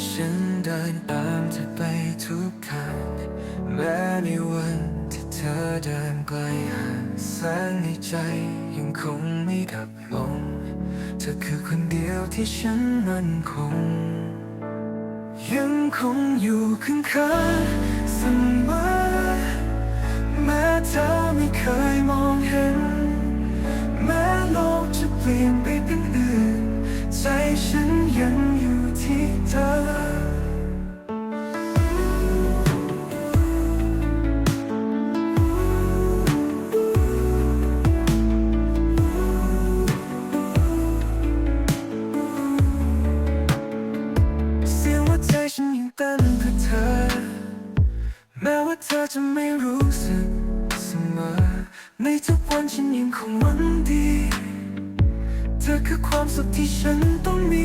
ฉันเดินตามเธอไปทุกทางแม้ในวันที่เธอเดินไกลห่างแสงในใจยังคงไม่ดับลง เธอคือคนเดียวที่ฉันมั่นคง ยังคงอยู่ข้างๆเสมอแม้เธอไม่เคยมองเห็น แม้โลกจะเปลี่ยนไปเป็นอื่น ใจฉันยัง ที่เธอเสียงหัวใจฉันยังเต้นเพื่อเธอ แม้ว่าเธอจะไม่รู้สึกเสมอ ในทุกวันฉันยังคงหวังดี เธอคือความสุขที่ฉันต้องมี